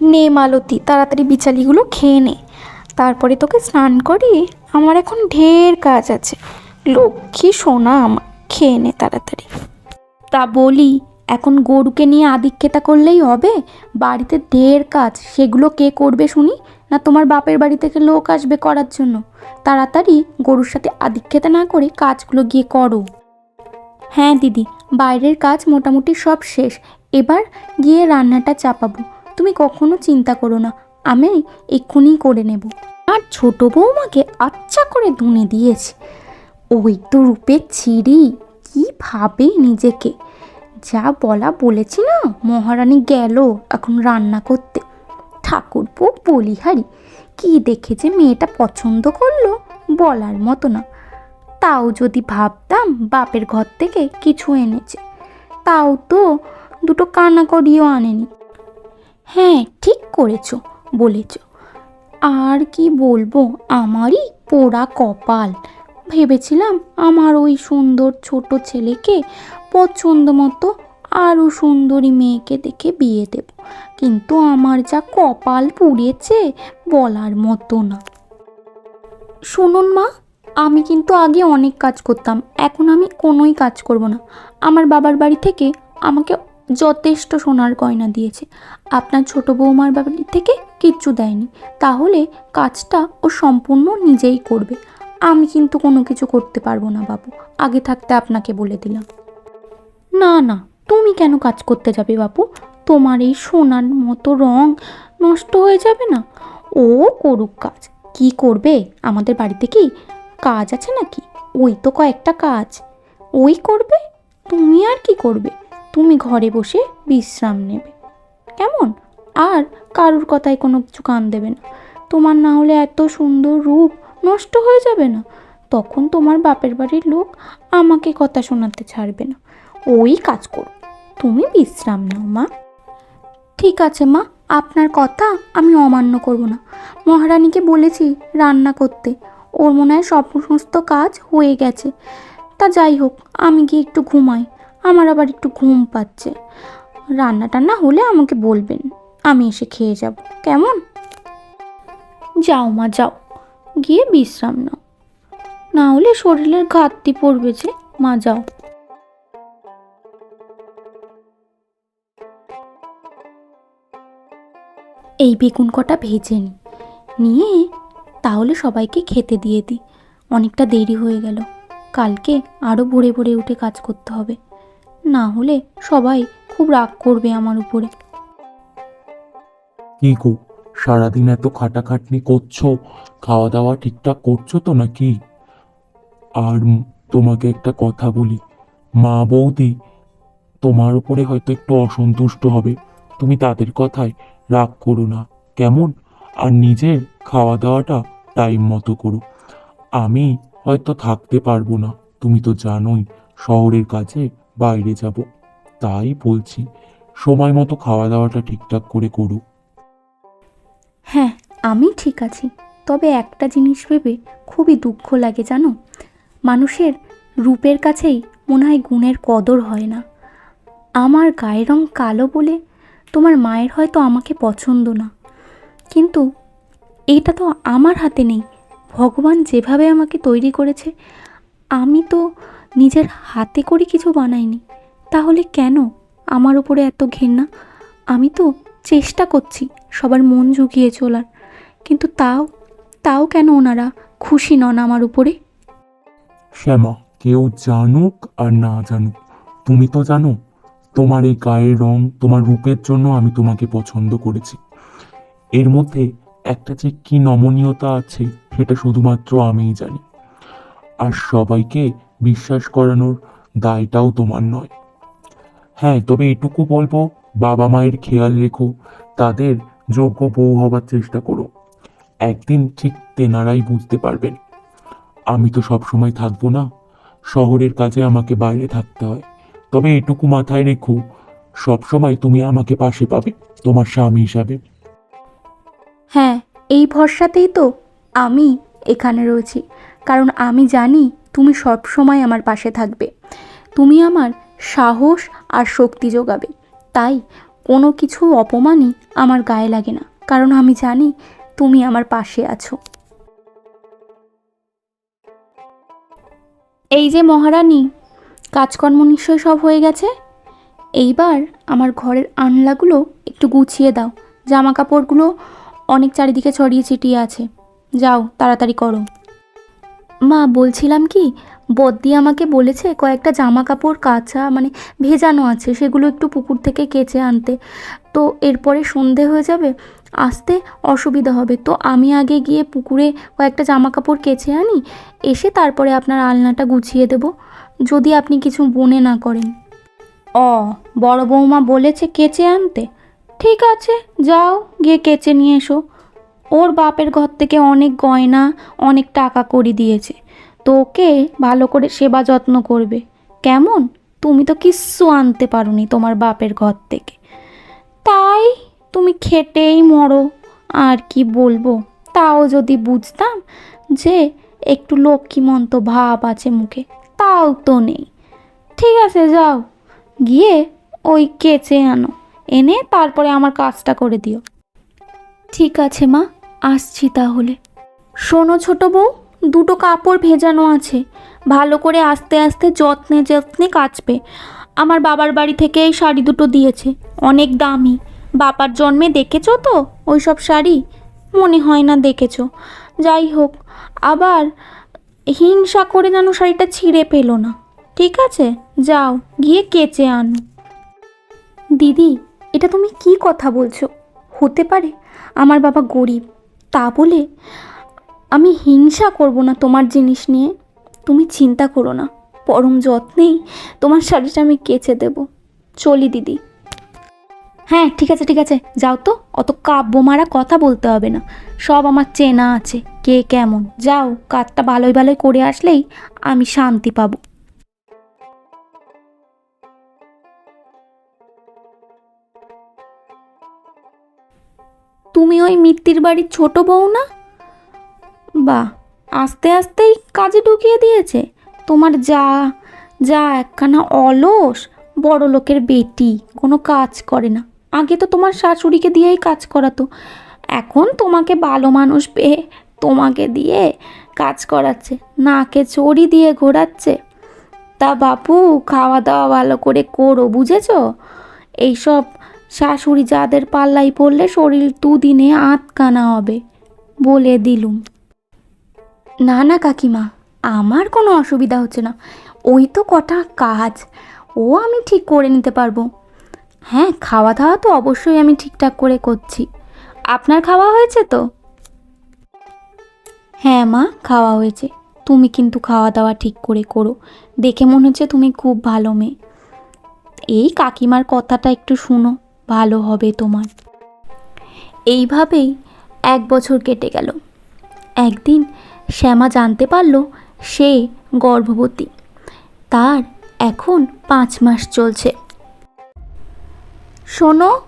নে মালতী তাড়াতাড়ি বিচালিগুলো খেয়ে নে। তারপরে তোকে স্নান করি আমার এখন ঢের কাজ আছে। লক্ষ্মী সোনা আমার, খেয়ে নে তাড়াতাড়ি। তা বলি, এখন গরুকে নিয়ে আদিক্ষেতা করলেই হবে? বাড়িতে ঢের কাজ, সেগুলো কে করবে শুনি? না তোমার বাপের বাড়ি থেকে লোক আসবে করার জন্য? তাড়াতাড়ি গরুর সাথে আদিক্ষেতা না করে কাজগুলো গিয়ে করো। হ্যাঁ দিদি, বাইরের কাজ মোটামুটি সব শেষ। এবার গিয়ে রান্নাটা চাপাবো। তুমি কখনো চিন্তা করো না, আমি এক্ষুনি করে নেব। আর ছোট বৌমাকে আচ্ছা করে ধুনে দিয়েছে। ওই তো রূপের ছিঁড়ি, কি ভাবে নিজেকে। যা বলা বলেছি না, মহারানী গেল এখন রান্না করতে। ঠাকুর ঠাকুরপো বলিহারি, কি দেখে যে মেয়েটা পছন্দ করল বলার মতো না। তাও যদি ভাবতাম বাপের ঘর থেকে কিছু এনেছে, তাও তো দুটো কানাকড়িও আনেনি। হ্যাঁ ঠিক করেছ, বলেছ। আর কি বলব, আমারই পোড়া কপাল। ভেবেছিলাম আমার ওই সুন্দর ছোট ছেলেকে পছন্দ মতো আরও সুন্দরী মেয়েকে দেখে বিয়ে দেব। কিন্তু আমার যা কপাল পুড়েছে বলার মতো না। শুনুন মা, আমি কিন্তু আগে অনেক কাজ করতাম, এখন আমি কোনোই কাজ করব না। আমার বাবার বাড়ি থেকে আমাকে যথেষ্ট সোনার গয়না দিয়েছে। আপনার ছোট বৌমার বাড়ি থেকে কিচ্ছু দেয়নি। তাহলে কাজটা ও সম্পূর্ণ নিজেই করবে। আমি কিন্তু কোনো কিছু করতে পারব না, বাবু। আগে থাকতে আপনাকে বলে দিলাম। না না, তুমি কেন কাজ করতে যাবে, বাবু? তোমার এই সোনার মতো রং নষ্ট হয়ে যাবে না? ও করুক কাজ। কি করবে? আমাদের বাড়িতে কি কাজ আছে নাকি? ওই তো কয়েকটা কাজ। ওই করবে? তুমি আর কি করবে? তুমি ঘরে বসে বিশ্রাম নেবে। কেমন? আর কারুর কথায় কোনো কিছু কান দেবে না। তোমার না হলে এত সুন্দর রূপ নষ্ট হয়ে যাবে না। তখন তোমার বাপের বাড়ির লোক আমাকে কথা শোনাতে ছাড়বে না। ওই কাজ করো। তুমি বিশ্রাম নাও, মা। ঠিক আছে, মা। আপনার কথা আমি অমান্য করব না। মহারানীকে বলেছি রান্না করতে। ওর মনে হয় সব সমস্ত কাজ হয়ে গেছে। তা যাই হোক, আমি গিয়ে একটু ঘুমাই। আমার আবার একটু ঘুম পাচ্ছে। রান্না টান্না হলে আমাকে বলবেন, আমি এসে খেয়ে যাব। কেমন? যাও মা, যাও। গিয়ে বিশ্রাম নাও। না হলে শরীরের ঘাটতি পড়বে যে। মা, যাও। এই বেগুন কটা ভেজে নিই নিয়ে তাহলে সবাইকে খেতে দিয়ে দিই। অনেকটা দেরি হয়ে গেল। কালকে আরও ভোরে ভোরে উঠে কাজ করতে হবে। না হলে সবাই খুব রাগ করবে আমার উপরে। কি গো, সারাদিন এত খাটাখাটনি করছ? খাওয়া দাওয়া ঠিকঠাক করছ তো নাকি? আর তোমাকে একটা কথা বলি। মা বৌদি, তোমার উপরে হয়তো একটু অসন্তুষ্ট হবে। তুমি তাদের কথায় রাগ করো না, কেমন? আর নিজের খাওয়া দাওয়াটা টাইম মতো করো। আমি হয়তো থাকতে পারব না, তুমি তো জানোই, শহরের কাছে বাইরে যাব। তাই বলছি, সময় মতো খাওয়া দাওয়াটা ঠিকঠাক করে করো। হ্যাঁ আমি ঠিক আছি। তবে একটা জিনিস ভেবে খুবই দুঃখ লাগে, জানো? মানুষের রূপের কাছেই মনে হয় গুণের কদর হয় না। আমার গায়ের রং কালো বলে তোমার মায়ের হয়তো আমাকে পছন্দ না। কিন্তু এটা তো আমার হাতে নেই। ভগবান যেভাবে আমাকে তৈরি করেছে, আমি তো নিজের হাতে করে কিছু বানাইনি। তাহলে কেন? আমার উপরে এত ঘেন্না আমি তো চেষ্টা করছি সবার মন ঝুঁকিয়ে চলার। কিন্তু তাও তাও কেন ওনারা খুশি নন আমার উপরে? শ্যামা, কেউ জানুক আর না জানুক, তুমি তো জানো, তোমার এই গায়ের রং, তোমার রূপের জন্য আমি তোমাকে পছন্দ করেছি। এর মধ্যে একটা যে কি নমনীয়তা আছে, সেটা শুধুমাত্র আমিই জানি। আর সবাইকে বিশ্বাস করানোর দায়টাও তোমার নয়। হ্যাঁ তবে এটুকু বলব, বাবা মায়ের খেয়াল রেখো, তাদের যোগ্য বউ হবার চেষ্টা করো। একদিন ঠিক তেনারাই বুঝতে পারবেন। আমি তো সব সময় থাকব না, শহরের কাজে আমাকে বাইরে থাকতে হয়। তবে এটুকু মাথায় রেখো সব সময় তুমি আমাকে পাশে পাবে, তোমার স্বামী হিসাবে। হ্যাঁ এই ভরসাতেই তো আমি এখানে রয়েছি। কারণ আমি জানি তুমি সব সময় আমার পাশে থাকবে। তুমি আমার সাহস আর শক্তি যোগাবে। তাই কোনো কিছু অপমানই আমার গায়ে লাগে না, কারণ আমি জানি তুমি আমার পাশে আছো। এই যে মহারানী, কাজকর্ম নিশ্চয় সব হয়ে গেছে? এইবার আমার ঘরের আনলাগুলো একটু গুছিয়ে দাও। জামা কাপড়গুলো অনেক চারিদিকে ছড়িয়ে ছিটিয়ে আছে। যাও, তাড়াতাড়ি করো। মা, বলছিলাম কি বদ্দি আমাকে বলেছে কয়েকটা জামা কাপড় কাঁচা মানে ভেজানো আছে, সেগুলো একটু পুকুর থেকে কেচে আনতে। তো এরপরে সন্ধে হয়ে যাবে, আসতে অসুবিধা হবে। তো আমি আগে গিয়ে পুকুরে কয়েকটা জামা কাপড় কেচে আনি, এসে তারপরে আপনার আলনাটা গুছিয়ে দেব, যদি আপনি কিছু মনে না করেন। ও, বড় বৌমা বলেছে কেচে আনতে? ঠিক আছে, যাও, গিয়ে কেচে নিয়ে এসো। ওর বাপের ঘর থেকে অনেক গয়না, অনেক টাকা করি দিয়েছে। তো ওকে ভালো করে সেবা যত্ন করবে। কেমন? তুমি তো কিচ্ছু আনতে পারোনি তোমার বাপের ঘর থেকে। তাই তুমি খেটেই মরো। আর কি বলব? তাও যদি বুঝতাম যে একটু লক্ষ্মীমন্ত ভাব আছে মুখে, তাও তো নেই। ঠিক আছে, যাও। গিয়ে ওই কেচে আনো। এনে তারপরে আমার কাজটা করে দিও। ঠিক আছে মা। আসছি তাহলে। শোনো ছোট বউ, দুটো কাপড় ভেজানো আছে। ভালো করে আস্তে আস্তে যত্নে যত্নে কাচবে। আমার বাবার বাড়ি থেকে এই শাড়ি দুটো দিয়েছে, অনেক দামি। বাবার জন্মে দেখেছ তো ওই সব শাড়ি? মনে হয় না দেখেছ। যাই হোক, আবার হিংসা করে যেন শাড়িটা ছিঁড়ে পেল না। ঠিক আছে, যাও, গিয়ে কেচে আনো। দিদি, এটা তুমি কি কথা বলছো? হতে পারে আমার বাবা গরিব। তা বলে আমি হিংসা করব না তোমার জিনিস নিয়ে। তুমি চিন্তা করো না, পরম যত্নেই তোমার শাড়িটা আমি কেচে দেব। চলি দিদি। হ্যাঁ ঠিক আছে ঠিক আছে, যাও তো। অত কাব্য মারা কথা বলতে হবে না। সব আমার চেনা আছে, কে কেমন। যাও, কাজটা ভালোই ভালোই করে আসলেই আমি শান্তি পাবো। তুমি ওই মিত্তির বাড়ির ছোট বউ না? বাহ, আস্তে আস্তেই কাজে ঢুকিয়ে দিয়েছে। তোমার যা যা একখানা অলস, বড় লোকের বেটি, কোনো কাজ করে না। আগে তো তোমার শাশুড়িকে দিয়েই কাজ করাতো। এখন তোমাকে ভালো মানুষ পেয়ে তোমাকে দিয়ে কাজ করাচ্ছে। নাকে চড়ি দিয়ে ঘোরাচ্ছে। তা বাপু, খাওয়া দাওয়া ভালো করে করো, বুঝেছ? এইসব শাশুড়ি যাদের পাল্লাই পড়লে শরীর দুদিনে আটকানা হবে, বলে দিলুম। না না, কাকিমা, আমার কোনো অসুবিধা হচ্ছে না। ওই তো কটা কাজ, ও আমি ঠিক করে নিতে পারব। হ্যাঁ খাওয়া দাওয়া তো অবশ্যই আমি ঠিকঠাক করে করছি। আপনার খাওয়া হয়েছে তো? হ্যাঁ মা, খাওয়া হয়েছে। তুমি কিন্তু খাওয়া দাওয়া ঠিক করে করো। দেখে মনে হচ্ছে তুমি খুব ভালো মেয়ে। এই কাকিমার কথাটা একটু শুনো। ভালো হবে তোমার। এইভাবেই এক বছর কেটে গেল। একদিন শ্যামা জানতে পারল সে গর্ভবতী। তার এখন পাঁচ মাস চলছে। শোনো,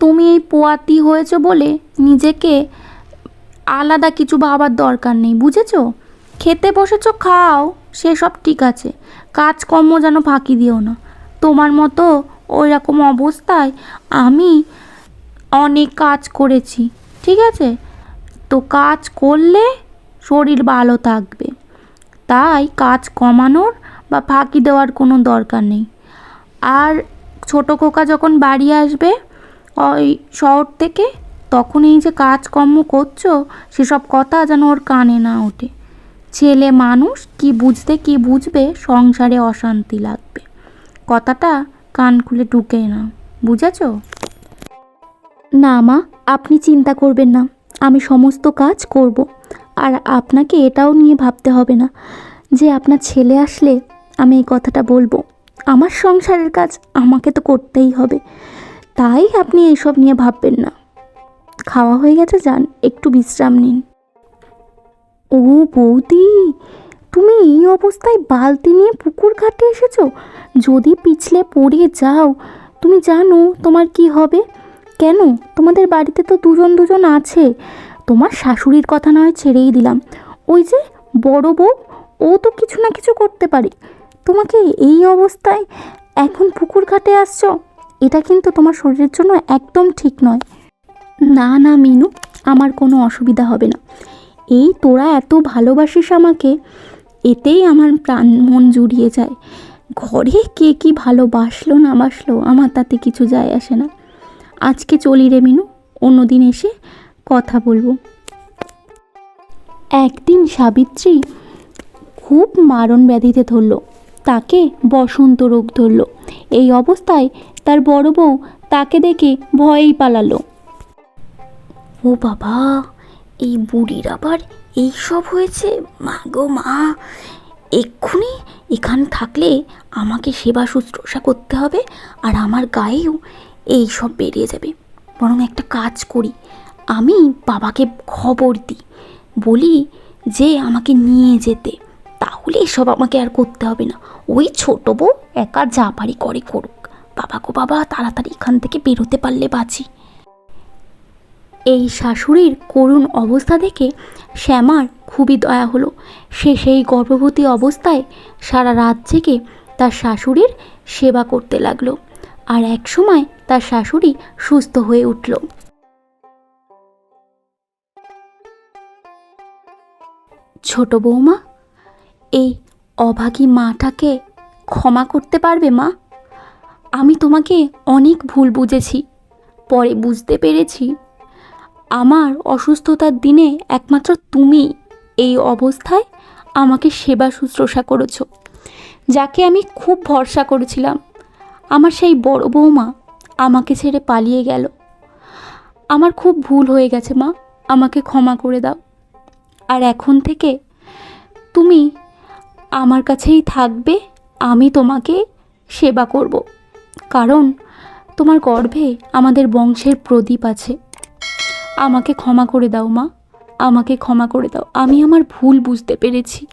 তুমি এই পোয়াতি হয়েছো বলে নিজেকে আলাদা কিছু ভাবার দরকার নেই, বুঝেছ? খেতে বসেছো, খাও, সেসব ঠিক আছে। কাজকর্ম যেন ফাঁকি দিও না। তোমার মতো ওই রকম অবস্থায় আমি অনেক কাজ করেছি, ঠিক আছে? তো কাজ করলে শরীর ভালো থাকবে। তাই কাজ কমানোর বা ফাঁকি দেওয়ার কোনো দরকার নেই। আর ছোটো খোকা যখন বাড়ি আসবে, ওই শহর থেকে, তখন এই যে কাজকর্ম করছ, সেসব কথা যেন ওর কানে না ওঠে। ছেলে মানুষ, কি বুঝতে কি বুঝবে, সংসারে অশান্তি লাগবে। কথাটা কান খুলে ঢুকে না। বুঝেছ? না মা, আপনি চিন্তা করবেন না। আমি সমস্ত কাজ করব। আর আপনাকে এটাও নিয়ে ভাবতে হবে না যে আপনার ছেলে আসলে আমি এই কথাটা বলব। আমার সংসারের কাজ আমাকে তো করতেই হবে। তাই আপনি এইসব নিয়ে ভাববেন না। খাওয়া হয়ে গেছে, যান। একটু বিশ্রাম নিন। ও বৌদি তুমি এই অবস্থায় বালতি নিয়ে পুকুর ঘাটে এসেছ? যদি পিছলে পড়ে যাও, তুমি জানো তোমার কি হবে। কেন? তোমাদের বাড়িতে তো দুজন দুজন আছে। তোমার শাশুড়ির কথা নয় ছেড়েই দিলাম। ওই যে বড় বউ, ও তো কিছু না কিছু করতে পারে। তোমাকে এই অবস্থায় এখন পুকুর ঘাটে আসছো? এটা কিন্তু তোমার শরীরের জন্য একদম ঠিক নয়। না না, মিনু, আমার কোনো অসুবিধা হবে না। এই তোরা এত ভালোবাসিস আমাকে এতেই আমার প্রাণ মন জুড়িয়ে যায়। ঘরে কে কি ভালোবাসলো না বাসলো, আমার তাতে কিছু যায় আসে না। আজকে চলি রে মিনু, অন্যদিন এসে কথা বলব। একদিন সাবিত্রী খুব মারণ ব্যাধিতে ধরল, তাকে বসন্ত রোগ ধরল। এই অবস্থায় তার বড় বউ তাকে দেখে ভয়েই পালালো। ও বাবা, এই বুড়ির আবার এই সব হয়েছে? মা গো মা। এক্ষুনি এখানে থাকলে আমাকে সেবা শুশ্রূষা করতে হবে আর আমার গায়েও এই সব বেরিয়ে যাবে। বরং একটা কাজ করি। আমি বাবাকে খবর দিই, বলি যে আমাকে নিয়ে যেতে। তাহলে এসব আমাকে আর করতে হবে না। ওই ছোট বউ একা যা পারি করে করুক। বাবা গো বাবা, তাড়াতাড়ি এখান থেকে বেরোতে পারলে বাঁচি। এই শাশুড়ির করুণ অবস্থা দেখে শ্যামার খুবই দয়া হলো। সে সেই গর্ভবতী অবস্থায় সারা রাত জেগে তার শাশুড়ির সেবা করতে লাগল আর এক সময় তার শাশুড়ি সুস্থ হয়ে উঠল। ছোট বৌমা, এই অভাগী মাটাকে ক্ষমা করতে পারবে মা? আমি তোমাকে অনেক ভুল বুঝেছি, পরে বুঝতে পেরেছি আমার অসুস্থতার দিনে একমাত্র তুমি এই অবস্থায় আমাকে সেবা শুশ্রূষা করেছ, যাকে আমি খুব ভরসা করেছিলাম। আমার সেই বড় বৌমা আমাকে ছেড়ে পালিয়ে গেল। আমার খুব ভুল হয়ে গেছে মা, আমাকে ক্ষমা করে দাও। আর এখন থেকে তুমি আমার কাছেই থাকবে, আমি তোমাকে সেবা করব। কারণ তোমার গর্ভে আমাদের বংশের প্রদীপ আছে। আমাকে ক্ষমা করে দাও মা। আমাকে ক্ষমা করে দাও। আমি আমার ভুল বুঝতে পেরেছি।